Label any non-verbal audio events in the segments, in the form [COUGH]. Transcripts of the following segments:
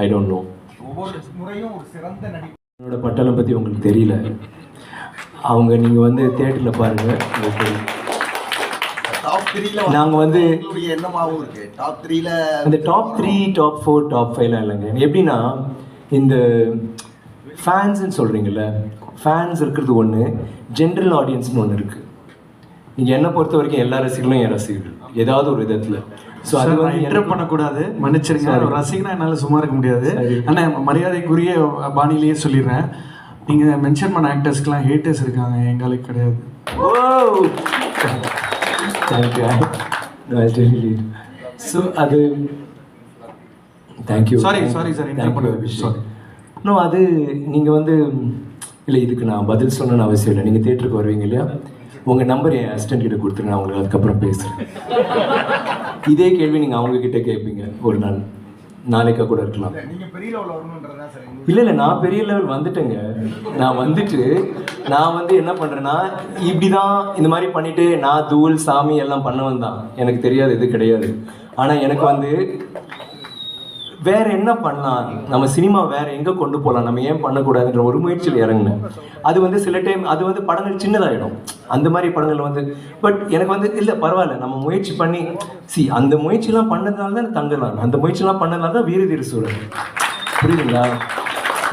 I don't know என்னோட பட்டணம் பற்றி உங்களுக்கு தெரியல. அவங்க நீங்கள் வந்து தேட்டரில் பாருங்கள் நாங்கள் வந்து இருக்கு. டாப் த்ரீல அந்த top three top four top ஃபைவ்லாம் இல்லைங்க. எப்படின்னா இந்த ஃபேன்ஸ்ன்னு சொல்கிறீங்கல்ல ஃபேன்ஸ் இருக்கிறது ஒன்று ஜென்ரல் ஆடியன்ஸ்னு ஒன்று இருக்குது நீங்கள் என்னை பொறுத்த வரைக்கும் எல்லா ரசிகர்களும் என் ரசிகர்கள். ஏதாவது ஒரு விதத்தில். ஸோ அது சார், வந்து இன்டர் பண்ணக்கூடாது. மன்னிச்சிருங்க. ரசிகனா என்னால் சும்மா இருக்க முடியாது. சரி. ஆனால் மரியாதைக்குரிய பாணியிலேயே சொல்லிடுறேன். நீங்கள் மென்ஷன் பண்ண ஆக்டர்ஸ்க்குலாம் ஹேட்டர்ஸ் இருக்காங்க. எங்களுக்கு கிடையாது. ஓ ஸோ அது தேங்க்யூ sir, interrupt பண்ணது. Sorry. நோ அது நீங்கள் வந்து இல்லை இதுக்கு நான் பதில் சொல்லணும்னு அவசியம் இல்லை. நீங்கள் தேட்டருக்கு வருவீங்க இல்லையா? உங்கள் நம்பர் என் அசிஸ்டன்ட் கிட்ட கொடுத்துருங்க. நான் உங்களுக்கு அதுக்கப்புறம் பேசுகிறேன் இதே கேள்வி நீங்கள் அவங்க கிட்ட கேட்பீங்க ஒரு நாள். நாளைக்கா கூட இருக்கலாம். இல்லை இல்லை நான் பெரிய லெவல் வந்துட்டேங்க. நான் வந்துட்டு நான் வந்து என்ன பண்ணுறேன்னா இப்படி தான் இந்த மாதிரி பண்ணிட்டு நான் தூள் சாமி எல்லாம் பண்ணவன் தான் எனக்கு தெரியாது இது கிடையாது. ஆனால் எனக்கு வந்து வேற என்ன பண்ணலாம்? நம்ம சினிமா வேற எங்க கொண்டு போகலாம் நம்ம ஏன் பண்ணக்கூடாதுன்ற ஒரு முயற்சியில் இறங்கினேன். அது வந்து சில டைம் அது வந்து படங்கள் சின்னதாகிடும் அந்த மாதிரி படங்கள் வந்து பட் எனக்கு வந்து இல்லை பரவாயில்ல. நம்ம முயற்சி பண்ணி சி அந்த முயற்சிலாம் பண்ணதுனால தான் தங்கலாம். அந்த முயற்சிலாம் பண்ணதுனால தான் வீரதீர சூழல். புரியுதுங்களா?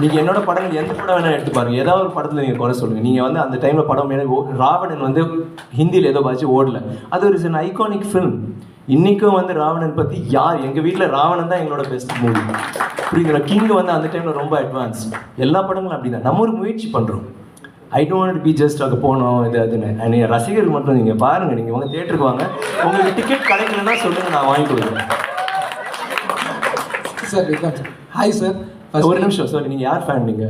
நீங்கள் என்னோட படங்கள் எந்த படம் வேணால் எடுத்து பாருங்கள் ஏதாவது ஒரு படத்தில் நீங்கள் குறை சொல்லுங்கள் நீங்கள் வந்து அந்த டைமில் படம் எனக்கு ராவணன் வந்து ஹிந்தியில் ஏதோ பாச்சு ஓடல. அது ஒரு சின்ன ஐகானிக் ஃபிலிம் இன்னைக்கும் வந்து ராவணன் பற்றி யார்? எங்கள் வீட்டில் ராவணன் தான் எங்களோட பெஸ்ட் மூவி புரியுதுங்களா? கிங் வந்து அந்த டைமில் ரொம்ப அட்வான்ஸ் எல்லா படங்களும் அப்படி தான் நம்ம ஒரு முயற்சி பண்ணுறோம் ஐ டோன்ட் பி ஜஸ்ட் அங்கே போனோம் இது அதுன்னு. நீங்கள் ரசிகர்கள் மட்டும் நீங்கள் பாருங்கள் நீங்கள் உங்கள் தேட்டருக்கு வாங்க. உங்களுக்கு டிக்கெட் கிடைக்கலன்னா சொல்லுங்கள் நான் வாங்கி கொடுக்குறேன் சார் ஹாய் சார் ஒரு நிமிஷம் சார் நீங்க யார் ஃபேன் நீங்க?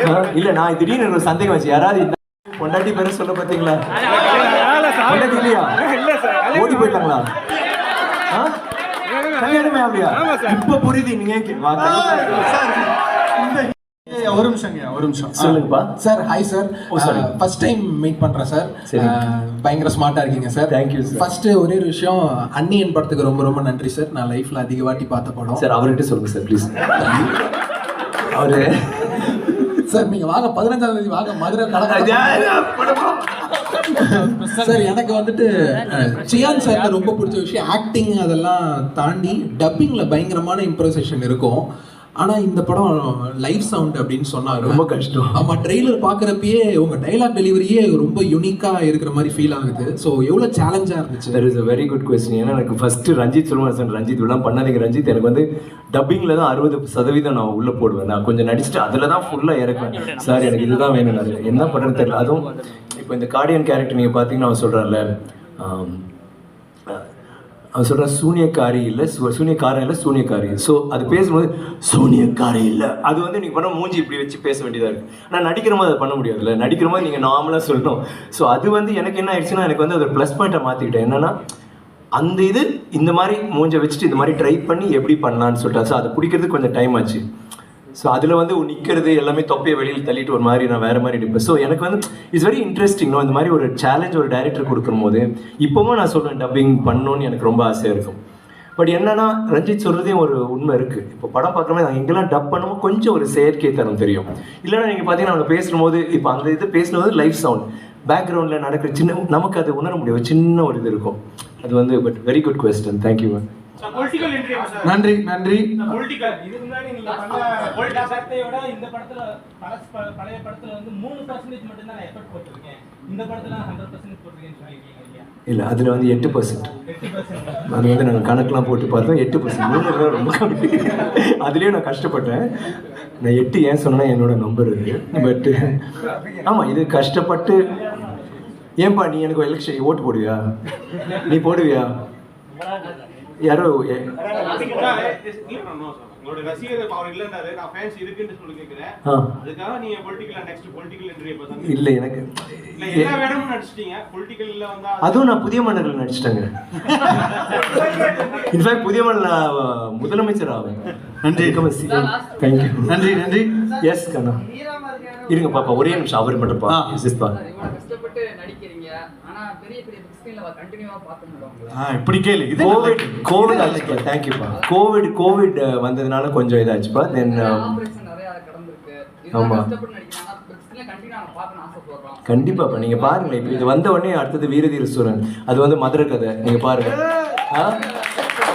ஆ, [LAUGHS] இல்ல நான் திடீர்னு ஒரு சந்தேகம் வச்சு யாராவது பொண்டாட்டி பேரை சொல்ல பாத்தீங்களா பொண்டாட்டி இல்லையா? ஓடி போயிட்டாங்களா? கல்யாணமே அப்படியா? இப்ப புரியுது நீங்க. ஒரு நிமிஷங்க ஒரு நிமிஷம். சொல்லுங்கப்பா. Sir hi sir. First time meet பண்றேன் சார். சரி. பயங்கர ஸ்மார்ட்டா இருக்கீங்க சார் you, sir. ஃபர்ஸ்ட் ஒரே ஒரு விஷயம் அன்னியன் படத்துக்கு ரொம்ப ரொம்ப நன்றி சார் நான் லைஃப்ல அதிக வாட்டி பார்த்த படம். சார் அவர்கிட்ட சொல்லுங்க சார் ப்ளீஸ் அவரு சார் நீங்க வாங்க பதினஞ்சாம் தேதி வாங்க மதுரை கலக்க சார் எனக்கு வந்துட்டு சியான் சார் ரொம்ப பிடிச்ச விஷயம் ஆக்டிங் அதெல்லாம் தாண்டி டப்பிங்ல பயங்கரமான இம்ப்ரவைசேஷன் இருக்கும். ஆனா இந்த படம் லைவ் சவுண்ட் அப்படின்னு சொன்னாங்க. ரொம்ப கஷ்டம். ஆமா ட்ரெய்லர் பாக்குறப்பயே உங்க டைலாக் டெலிவரியே ரொம்ப யூனிக்கா இருக்கிற மாதிரி ஃபீல் ஆகுது. ஸோ எவ்வளவு சேலஞ்சா இருந்துச்சு? That is a very good question ஏன்னா எனக்கு ஃபர்ஸ்ட் ரஞ்சித் சொல்லுவேன் ரஞ்சித் இதெல்லாம் பண்ணாதீங்க. ரஞ்சித் எனக்கு வந்து டப்பிங்கில் தான் அறுபது சதவீதம் நான் உள்ளே போடுவேன். நான் கொஞ்சம் நடிச்சுட்டு அதில் தான் ஃபுல்லாக இறக்குவேன். சார் எனக்கு இதுதான் வேணும். என்ன பண்ணுறேன்னு தெரியல. அதுவும் இப்போ இந்த கார்டியன் கேரக்டர் நீங்கள் பார்த்தீங்கன்னா அவன் சொல்கிறான்ல அவர் சொல்கிற சூனியக்காரி இல்லை சு சூனியக்காரன் இல்லை சூனியக்காரி. ஸோ அது பேசும்போது சூனியக்காரி இல்லை. அது வந்து நீங்கள் பண்ண மூஞ்சி இப்படி வச்சு பேச வேண்டியதாக இருக்குது ஆனால் நடிக்கிற போது அதை பண்ண முடியாதுல்ல. நடிக்கிற போது நீங்கள் நார்மலாக சொல்லணும். ஸோ அது வந்து எனக்கு என்ன ஆயிடுச்சுன்னா எனக்கு வந்து அதை ப்ளஸ் பாயிண்ட்டை மாற்றிக்கிட்டேன் என்னென்னா அந்த இது இந்த மாதிரி மூஞ்சை வச்சுட்டு இந்த மாதிரி ட்ரை பண்ணி எப்படி பண்ணலான்னு சொல்லிட்டு ஸோ அதை பிடிக்கிறதுக்கு கொஞ்சம் டைம் ஆச்சு. ஸோ அதில் வந்து நிற்கிறது எல்லாமே தொப்பையை வெளியில் தள்ளிட்டு ஒரு மாதிரி நான் வேறு மாதிரி எடுப்பேன் ஸோ எனக்கு வந்து இட்ஸ் வெரி இன்ட்ரெஸ்டிங் இந்த மாதிரி ஒரு சேலஞ்ச் ஒரு டைரக்டர் கொடுக்கும்போது இப்போவும் நான் சொல்கிறேன் டப்பிங் பண்ணணும்னு எனக்கு ரொம்ப ஆசையாக இருக்கும். பட் என்னன்னா ரஞ்சித் சொல்றதே ஒரு உண்மை இருக்கு. இப்போ படம் பார்க்கறமே நாங்கள் எங்கெல்லாம் டப் பண்ணுமோ கொஞ்சம் ஒரு செயற்கை தரம் தெரியும். இல்லைன்னா நீங்கள் பார்த்தீங்கன்னா அவங்க பேசும்போது இப்போ அந்த இது பேசும்போது லைஃப் சவுண்ட் பேக்ரவுண்டில் நடக்கிற சின்ன நமக்கு அது உணர முடியும். சின்ன ஒரு இது இருக்கும். அது வந்து but very good question thank you ma'am நன்றி நன்றி. இல்லை அதில் வந்து எட்டு பர்சன்ட் அது வந்து நாங்கள் கணக்கெலாம் போட்டு பார்த்தோம் எட்டு பர்சன்ட் மூணு தான் ரொம்ப கம்மி. அதுலேயும் நான் கஷ்டப்பட்டேன். நான் எட்டு ஏன் சொன்னேன்னா என்னோட நம்பர் இது. பட்டு ஆமாம் இது கஷ்டப்பட்டு. ஏன்பா நீ எனக்கு எலெக்ஷன் ஓட்டு போடுவியா? நீ போடுவியா? யாரோ இல்லை எனக்கு அதுவும் நான் புதிய மன்னர்கள் நடிச்சிட்டேங்க. [LAUGHS] இன்ஃபேக்ட் புதிய மன்னர் முதலமைச்சர் ஆவேன். நன்றி. தேங்க்யூ நன்றி நன்றி. எஸ் கண்ணா. இருங்க பாப்பா ஒரே நிமிஷம் அவர் மட்டும் பா இப்படி கேளு. இது கோவிட் கோவிட் ஆச்சுப்பா. தேங்க்யூப்பா கோவிட் கோவிட் வந்ததுனால கொஞ்சம் இதாச்சுப்பா. தென் ஆபரேஷன் நிறைய கடந்திருக்கு. இதெல்லாம் ஆமா. கஷ்டப்பட்டு நடிக்கிறாங்க. ஸ்க்ரீன்ல கண்டினியூ நாங்க பார்க்கணும் ஆசைப்படுறோம். கண்டிப்பாப்பா. நீங்க பாருங்களேன். இப்போ இது வந்த உடனே அடுத்தது வீரதீர சூரன். அது வந்து மதுரை கதை நீங்க பாருங்க. ஆ?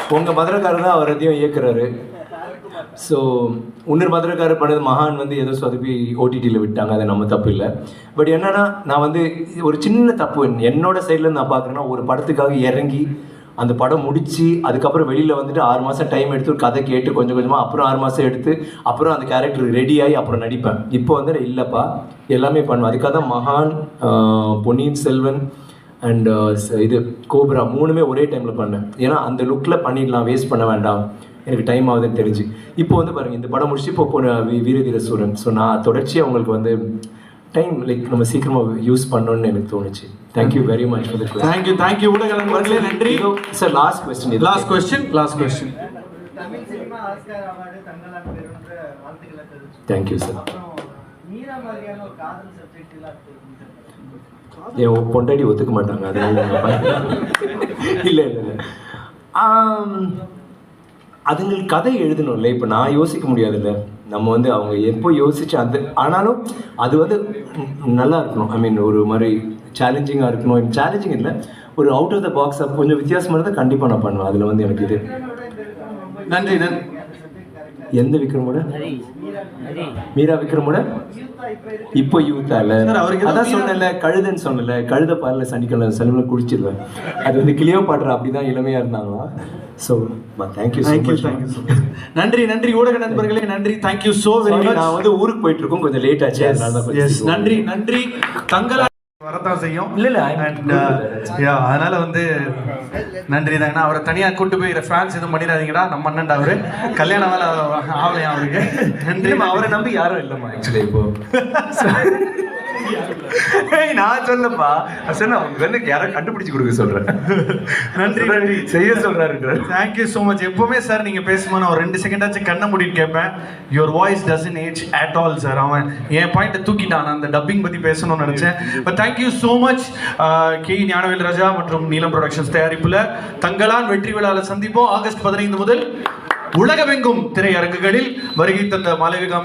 உங்க மதுரைக்காரர் தான் அவர் அதையும் இயக்குறாரு. ஸோ இன்னொரு மதுரைக்காரர் பண்ணது மகான் வந்து ஏதோ சொதப்பி ஓடிடியில் விட்டாங்க அது நம்ம தப்பு இல்லை. பட் என்னென்னா நான் வந்து ஒரு சின்ன தப்பு என்னோட சைடில் நான் பார்க்குறேன்னா ஒரு படத்துக்காக இறங்கி அந்த படம் முடித்து அதுக்கப்புறம் வெளியில் வந்துட்டு ஆறு மாதம் டைம் எடுத்து ஒரு கதை கேட்டு கொஞ்சம் கொஞ்சமாக அப்புறம் ஆறு மாதம் எடுத்து அப்புறம் அந்த கேரக்டர் ரெடி ஆகி அப்புறம் நடிப்பேன். இப்போ வந்து இல்லைப்பா எல்லாமே பண்ணுவேன். அதுக்காக தான் மகான் பொன்னியின் செல்வன் அண்ட் இது கோப்ரா மூணுமே ஒரே டைமில் பண்ணேன் ஏன்னா அந்த லுக்கில் பண்ணிடலாம் வேஸ்ட் பண்ண வேண்டாம். எனக்கு டைம் ஆகுதுன்னு தெரிஞ்சு. இப்போ வந்து பாருங்கள் இந்த படம் முடிச்சு இப்போ போன வீ- வீரதீர சூரன். ஸோ நான் தொடர்ச்சியாக உங்களுக்கு வந்து டைம் லைக் நம்ம சீக்கிரமாக யூஸ் பண்ணணும்னு எனக்கு தோணுச்சு. Thank you very much for the thank you thank you ஊடக நண்பர்களே நன்றி. Sir last question last question last question Tamil cinema Oscar award Thangalaan பெறுன்ற வாழ்த்துக்களை தெரிவிச்சு தேங்க்யூ சார் மீரா மாதிரியான ஒரு காதல் சப்ஜெக்ட் எல்லாம் என் பொண்டாட்டி ஒத்துக்க மாட்டாங்க அது இல்லை இல்லை இல்லை. அதுங்களுக்கு கதை எழுதணும்ல. இப்போ நான் யோசிக்க முடியாதுல்ல நம்ம வந்து அவங்க எப்போ யோசிச்சு அது ஆனாலும் அது வந்து நல்லா இருக்கணும். ஐ மீன் ஒரு மாதிரி சேலஞ்சிங்காக இருக்கணும். சேலஞ்சிங் இல்லை ஒரு அவுட் ஆஃப் த பாக்ஸ் கொஞ்சம் வித்தியாசமாக இருந்தால் கண்டிப்பாக நான் பண்ணுவேன். அதில் வந்து எனக்கு இது. நன்றி நன்றி. எந்த விக்ரமோட? மீரா விக்ரமோட? இப்போ யூத்தா இல்ல. அதான் சொன்னல கழுதைன்னு சொன்னல கழுத பாருல சனிக்கிழமை சனிக்கிழமை குடிச்சிருவேன் அது வந்து கிளியோ பாடுற அப்படிதான் இளமையா இருந்தாங்களா? So thank you so thank you thank you நன்றி நன்றி ஊடக நண்பர்களே நன்றி. தேங்க்யூ சோ வெரி மச் நான் வந்து ஊருக்கு போயிட்டு இருக்கோம். கொஞ்சம் லேட் ஆச்சு அதனால நன்றி நன்றி. தங்கலா வரதான் செய்யும். இல்ல, good. uh, அதனால வந்து நன்றி தான். ஏன்னா அவரை தனியா கூட்டு போய் ஃபேன்ஸ் எதுவும் பண்ணிடாதீங்கடா. நம்ம அண்ணன்டா அவரு. கல்யாணம் வேலை ஆகலையா அவருக்கு? நன்றி அவரை நம்பி யாரும் இல்லைம்மா ஆக்சுவலி இப்போ. [LAUGHS] நான் சொல்லப்பா. நான் சொன்னேன் அவங்க வந்து யாரோ கண்டுபிடிச்சு கொடுக்க சொல்றேன். நன்றி நன்றி. செய்ய சொல்றாரு தேங்க்யூ ஸோ மச் எப்பவுமே சார் நீங்க பேசும்போது நான் ஒரு ரெண்டு செகண்டாச்சும் கண்ணை மூடிட்டு கேட்பேன். Your voice doesn't age at all sir அவன் என் பாயிண்ட்டை தூக்கிட்டான். நான் அந்த டப்பிங் பத்தி பேசணும்னு நினைச்சேன். But thank you so much K. Gnanavel Raja மற்றும் நீலம் ப்ரொடக்ஷன்ஸ் தயாரிப்புல தங்களான் வெற்றி விழாவில் சந்திப்போம். ஆகஸ்ட் பதினைந்து முதல் உலகமெங்கும் திரையரங்குகளில் வருகை தந்த மாளவிகா